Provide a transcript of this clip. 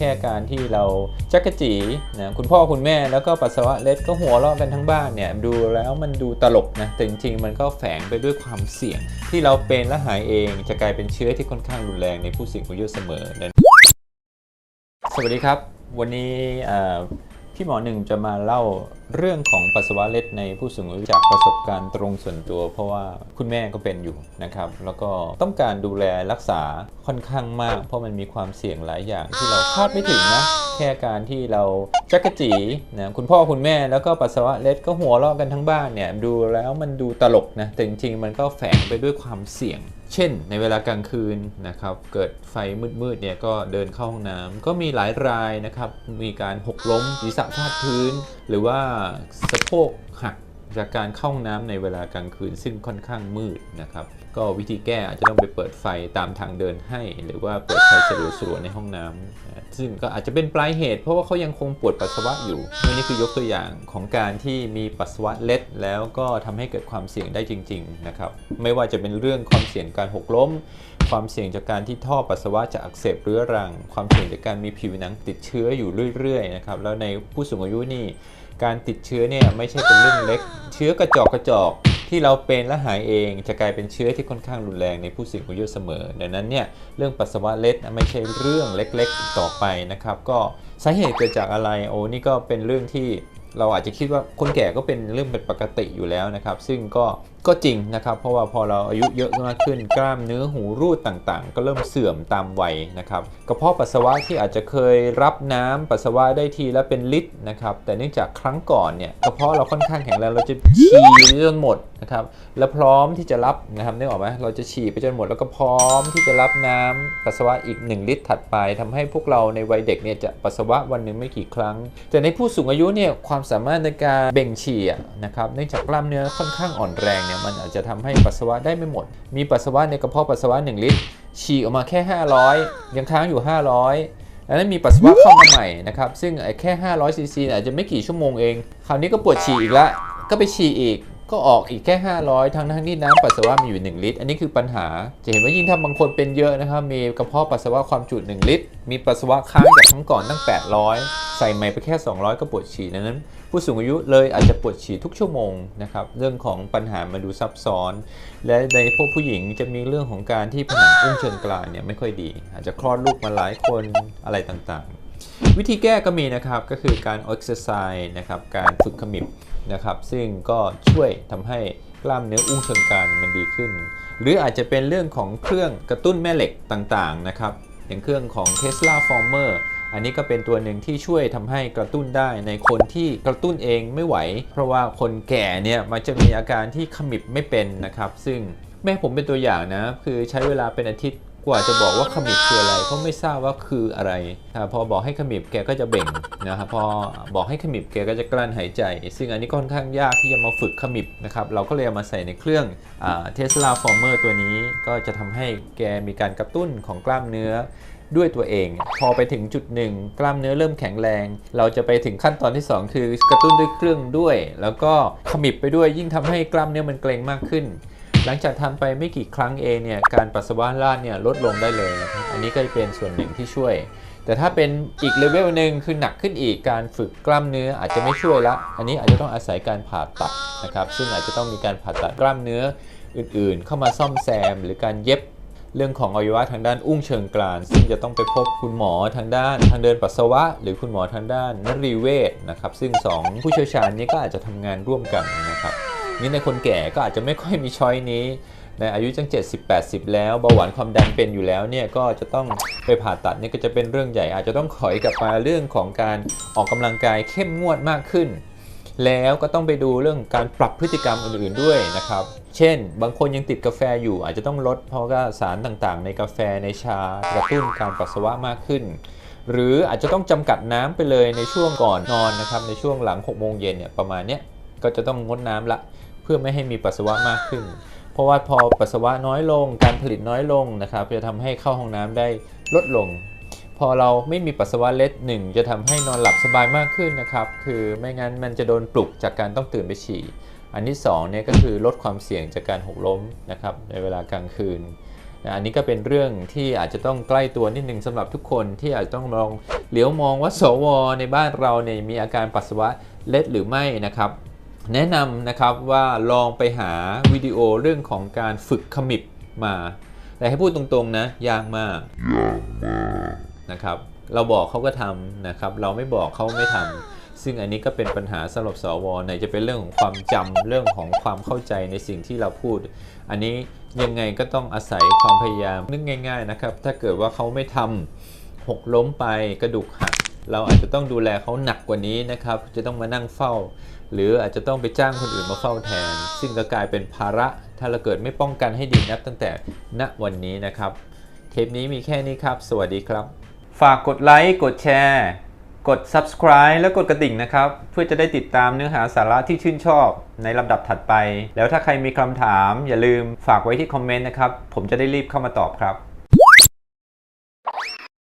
แค่การที่เราจักกะจีนะคุณพ่อคุณแม่แล้วก็ปัสสาวะเล็ดก็หัวเราะกันทั้งบ้านเนี่ยดูแล้วมันดูตลกนะแต่จริงๆมันก็แฝงไปด้วยความเสี่ยง ที่เราเป็นและหายเองจะกลายเป็นเชื้อที่ค่อนข้างรุนแรงในผู้สูงอายุเสมอนะสวัสดีครับ วันนี้ เอ่อพี่หมอหนึ่งจะมาเล่าเรื่องของปัสสาวะเล็ดในผู้สูงอายุจากประสบการณ์ตรงส่วนตัว เพราะว่าคุณแม่ก็เป็นอยู่นะครับ แล้วก็ต้องการดูแลรักษาค่อนข้างมาก เพราะมันมีความเสี่ยงหลายอย่างที่เราคาดไม่ถึงนะแค่การที่เราจักกะจีนะคุณพ่อคุณแม่แล้วก็ปัสสาวะเล็ดก็หัวเราะกันทั้งบ้านเนี่ยดูแล้วมันดูตลกนะแต่จริงๆมันก็แฝงไปด้วยความเสี่ยง เช่นในเวลากลางคืนนะครับเกิดไฟมืดๆเนี่ยก็เดินเข้าห้องน้ำก็มีหลายรายนะครับมีการหกล้มศีรษะฟาดพื้น หรือว่าสะโพกหักจากการเข้าห้องน้ำในเวลากลางคืนซึ่งค่อนข้างมืดนะครับ ก็วิธีแก้อาจจะต้องไปเปิดไฟตามทางเดินให้ หรือว่าเปิดไฟสลัวๆในห้องน้ำนะซึ่งก็อาจจะเป็นปลายเหตุเพราะว่าเขายังคงปวดปัสสาวะอยู่นี่คือยกตัวอย่างของการที่มีปัสสาวะเล็ด แล้วก็ทำให้เกิดความเสี่ยงได้จริง ๆ นะครับ ไม่ว่าจะเป็นเรื่องความเสี่ยงการหกล้ม ความเสี่ยงจากการที่ท่อปัสสาวะจะอักเสบเรื้อรัง ความเสี่ยงจากการมีผิวหนังติดเชื้ออยู่เรื่อยๆนะครับแล้วในผู้สูงอายุนี่การติดเชื้อเนี่ยไม่ใช่เป็นเรื่องเล็ก เชื้อกระจอกกระจอก ที่เราเป็นและหายเองจะกลายเป็นเชื้อที่ค่อนข้างรุนแรงในผู้สูงอายุเสมอ ดังนั้นเนี่ยเรื่องปัสสาวะเล็ดไม่ใช่เรื่องเล็กๆต่อไปนะครับ ก็สาเหตุเกิดจากอะไรโอ้นี่ก็เป็นเรื่องที่เราอาจจะคิดว่าคนแก่ก็เป็นเรื่องเป็นปกติอยู่แล้วนะครับ ซึ่งก็ก็จริงนะครับ เพราะว่าพอเราอายุเยอะมากขึ้นกล้ามเนื้อหูรูดต่างๆ ก็เริ่มเสื่อมตามวัยนะครับกระเพาะปัสสาวะที่อาจจะเคยรับน้ำปัสสาวะได้ทีละเป็นลิตรนะครับแต่เนื่องจากครั้งก่อนเนี่ยกระเพาะเราค่อนข้างแข็งแรงเราจะฉี่จนหมดนะครับและพร้อมที่จะรับนะครับนึกออกไหมเราจะฉี่ไปจนหมด แล้วก็พร้อมที่จะรับน้ำปัสสาวะอีก 1 ลิตรถัดไปทำให้พวกเราในวัยเด็กเนี่ยจะปัสสาวะวันหนึ่งไม่กี่ครั้ง แต่ในผู้สูงอายุเนี่ยความสามารถในการเบ่งฉี่นะครับเนื่องจากกล้ามเนื้อค่อนข้างอ่อนแรงเนี่ยมันอาจจะทำให้ปัสสาวะได้ไม่หมด มีปัสสาวะในกระเพาะปัสสาวะ1ลิตร ฉี่ออกมาแค่ 500 ยังค้างอยู่ 500แล้วนั้นมีปัสสาวะเข้ามาใหม่นะครับซึ่งไอ้แค่500ซีซีอาจจะไม่กี่ชั่วโมงเอง คราวนี้ก็ปวดฉี่อีกละก็ไปฉี่อีก ก็ออกอีกแค่ 500 ทั้งทั้งที่น้ำปัสสาวะมีอยู่ 1 ลิตร อันนี้คือปัญหา จะเห็นว่ายิ่งถ้าบางคนเป็นเยอะนะครับ มีกระเพาะปัสสาวะความจุ 1 ลิตร มีปัสสาวะค้างจากครั้งก่อนตั้ง 800 ใส่ใหม่ไปแค่ 200 ก็ปวดฉี่ดังนั้น ผู้สูงอายุเลยอาจจะปวดฉี่ทุกชั่วโมงนะครับ เรื่องของปัญหามาดูซับซ้อน และในพวกผู้หญิงจะมีเรื่องของการที่ผนังอุ้งเชิงกรานเนี่ยไม่ค่อยดี อาจจะคลอดลูกมาหลายคนอะไรต่างๆ วิธีแก้ก็มีนะครับก็คือการ exercise นะครับการฝึกขมิบนะครับ ซึ่งก็ช่วยทำให้กล้ามเนื้ออุ้งเชิงกรานมันดีขึ้น หรืออาจจะเป็นเรื่องของเครื่องกระตุ้นแม่เหล็กต่างๆนะครับอย่างเครื่องของ Tesla Former อันนี้ก็เป็นตัวหนึ่งที่ช่วยทำให้กระตุ้นได้ในคนที่กระตุ้นเองไม่ไหว เพราะว่าคนแก่เนี่ยมันจะมีอาการที่ขมิบไม่เป็นนะครับ ซึ่งแม่ผมเป็นตัวอย่างนะ คือใช้เวลาเป็นอาทิตย์ กว่าจะบอกว่าขมิบคืออะไรเพราะไม่ทราบว่าคืออะไร พอบอกให้ขมิบแกก็จะเบ่งนะครับพอบอกให้ขมิบแกก็จะกลั้นหายใจ ซึ่งอันนี้ค่อนข้างยากที่จะมาฝึกขมิบนะครับ เราก็เลยเอามาใส่ในเครื่องเทสลาฟอร์เมอร์ตัวนี้ก็จะทำให้แกมีการกระตุ้นของกล้ามเนื้อด้วยตัวเอง พอไปถึงจุดหนึ่งกล้ามเนื้อเริ่มแข็งแรง เราจะไปถึงขั้นตอนที่ 2 คือกระตุ้นด้วยเครื่องด้วย แล้วก็ขมิบไปด้วยยิ่งทำให้กล้ามเนื้อมันเกร็งมากขึ้น หลังจากทำไปไม่กี่ครั้งเองเนี่ยการปัสสาวะลาดเนี่ยลดลงได้เลยนะครับอันนี้ก็จะเป็นส่วนหนึ่งที่ช่วย แต่ถ้าเป็นอีกเลเวลหนึ่งคือหนักขึ้นอีกการฝึกกล้ามเนื้ออาจจะไม่ช่วยละอันนี้อาจจะต้องอาศัยการผ่าตัดนะครับซึ่งอาจจะต้องมีการผ่าตัดกล้ามเนื้ออื่นๆ เข้ามาซ่อมแซม หรือการเย็บเรื่องของอวัยวะทางด้านอุ้งเชิงกราน ซึ่งจะต้องไปพบคุณหมอทางด้าน ทางเดินปัสสาวะ หรือคุณหมอทางด้านนรีเวชนะครับซึ่ง 2 ผู้เชี่ยวชาญนี้ก็อาจจะทำงานร่วมกันนะครับ นี่ในคนแก่ก็อาจจะไม่ค่อยมีช้อยนี้ในอายุจัง 70-80 แล้วเบาหวานความดันเป็นอยู่แล้วเนี่ยก็จะต้องไปผ่าตัดนี่ก็จะเป็นเรื่องใหญ่ อาจจะต้องถอยกลับมาเรื่องของการออกกำลังกายเข้มงวดมากขึ้น แล้วก็ต้องไปดูเรื่องการปรับพฤติกรรมอื่นๆด้วยนะครับ เช่น บางคนยังติดกาแฟอยู่ อาจจะต้องลดเพราะว่าสารต่างๆ ในกาแฟในชากระตุ้นการปัสสาวะมากขึ้นหรืออาจจะต้องจำกัดน้ำไปเลยในช่วงก่อนนอนนะครับในช่วงหลัง6โมงเย็นเนี่ยประมาณเนี้ยก็จะต้องงดน้ำละ พื่อไม่ให้มีปัสสาวะมากขึ้น เพราะว่าพอปัสสาวะน้อยลง การผลิตน้อยลงนะครับจะทำให้เข้าห้องน้ำได้ลดลง พอเราไม่มีปัสสาวะเล็ดหนึ่งจะทำให้นอนหลับสบายมากขึ้นนะครับ คือไม่งั้นมันจะโดนปลุกจากการต้องตื่นไปฉี่ อันที่2เนี่ยก็คือลดความเสี่ยงจากการหกล้มนะครับในเวลากลางคืนอันนี้ก็เป็นเรื่องที่อาจจะต้องใกล้ตัวนิดนึงสำหรับทุกคนที่อาจจะต้องลองเหลียวมองว่าสวในบ้านเราเนี่ยมีอาการปัสสาวะเล็ดหรือไม่นะครับ แนะนำนะครับว่าลองไปหาวิดีโอเรื่องของการฝึกขมิบมา แต่ให้พูดตรงๆนะยากมากนะครับ เราบอกเขาก็ทำนะครับ เราไม่บอกเขาไม่ทำซึ่งอันนี้ก็เป็นปัญหาสำหรับสวไหนจะเป็นเรื่องของความจำเรื่องของความเข้าใจในสิ่งที่เราพูด อันนี้ยังไงก็ต้องอาศัยความพยายามนึกง่าย ๆนะครับ ถ้าเกิดว่าเขาไม่ทำหกล้มไปกระดูกหัก เราอาจจะต้องดูแลเขาหนักกว่านี้นะครับ จะต้องมานั่งเฝ้า หรืออาจจะต้องไปจ้างคนอื่นมาเฝ้าแทน ซึ่งก็กลายเป็นภาระถ้าเราเกิดไม่ป้องกันให้ดีนับตั้งแต่ณวันนี้นะครับ เทปนี้มีแค่นี้ครับ สวัสดีครับ ฝากกดไลค์กดแชร์กด subscribe และกดกระดิ่งนะครับ เพื่อจะได้ติดตามเนื้อหาสาระที่ชื่นชอบในลำดับถัดไป แล้วถ้าใครมีคำถามอย่าลืมฝากไว้ที่คอมเมนต์นะครับ ผมจะได้รีบเข้ามาตอบครับ